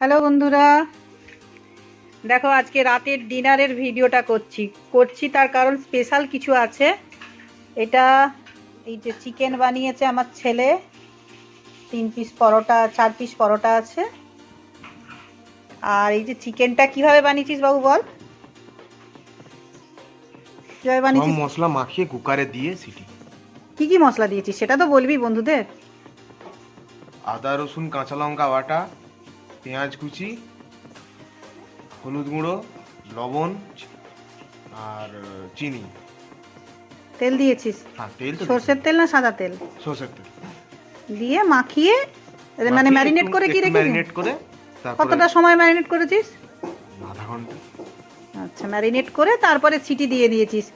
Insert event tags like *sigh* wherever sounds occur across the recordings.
Hello বন্ধুরা। দেখো আজকে রাতের ডিনারের ভিডিওটা করছি। করছি তার কারণ স্পেশাল কিছু আছে। এটা এই যে চিকেন বানিয়েছে আমার ছেলে। তিন পিস পরোটা চার পিস পরোটা আছে। আর এই যে চিকেনটা কীভাবে বানিয়েছিস বাবু বল? কীভাবে বানিয়েছিস? মশলা মাখিয়ে কুকারে দিয়ে সিটি। কি কি মশলা দিয়েছিস সেটা তো বলবি বন্ধুদের। আদা রসুন কাঁচা লঙ্কা বাটা পেঁয়াজ কুচি হলুদ গুঁড়ো লবণ আর চিনি। তেল দিয়েছিস? হ্যাঁ তেল তো সর্ষের তেল না সাদা তেল। সর্ষের তেল। দিয়ে মাখিয়ে মানে ম্যারিনেট করে কি রেখেছিস? ম্যারিনেট করে কতটা সময় ম্যারিনেট করেছিস? আধা ঘণ্টা। আচ্ছা ম্যারিনেট করে তারপরে সিটি দিয়ে দিয়েছিস।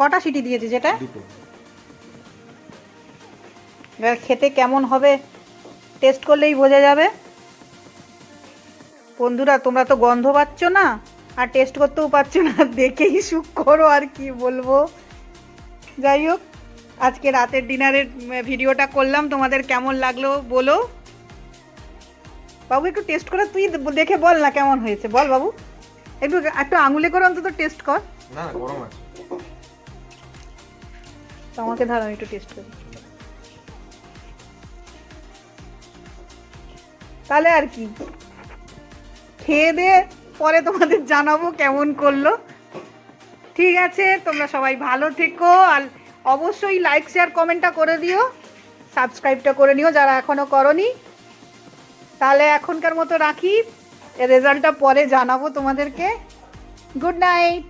কটা সিটি দিয়েছিস এটা? এবার খেতে কেমন হবে? টেস্ট করলেই বোঝা যাবে। বন্ধুরা তোমরা তো গন্ধ পাচ্ছ না আর টেস্ট করতেও পারছ না। *laughs* দেখেই সুখ করো আর কি বলব। যাই হোক আজকে রাতের ডিনারের ভিডিওটা করলাম। তোমাদের কেমন লাগল বলো। বাবু একটু টেস্ট করে তুই দেখে বল না কেমন হয়েছে। বল বাবু। একটু একটু আঙুলে করে অন্তত টেস্ট কর। না গরম আছে। তো আমাকে ধরো একটু টেস্ট করি। তাহলে আর কি। খেয়ে দিয়ে পরে তোমাদের জানাব কেমন করল। ঠিক আছে, তোমরা সবাই ভালো থেকো আর অবশ্যই লাইক শেয়ার কমেন্টটা করে দিও। সাবস্ক্রাইবটা করে নিও যারা এখনও করনি। তাহলে এখনকার মতো রাখি। রেজাল্টটা পরে জানাব তোমাদেরকে। Good night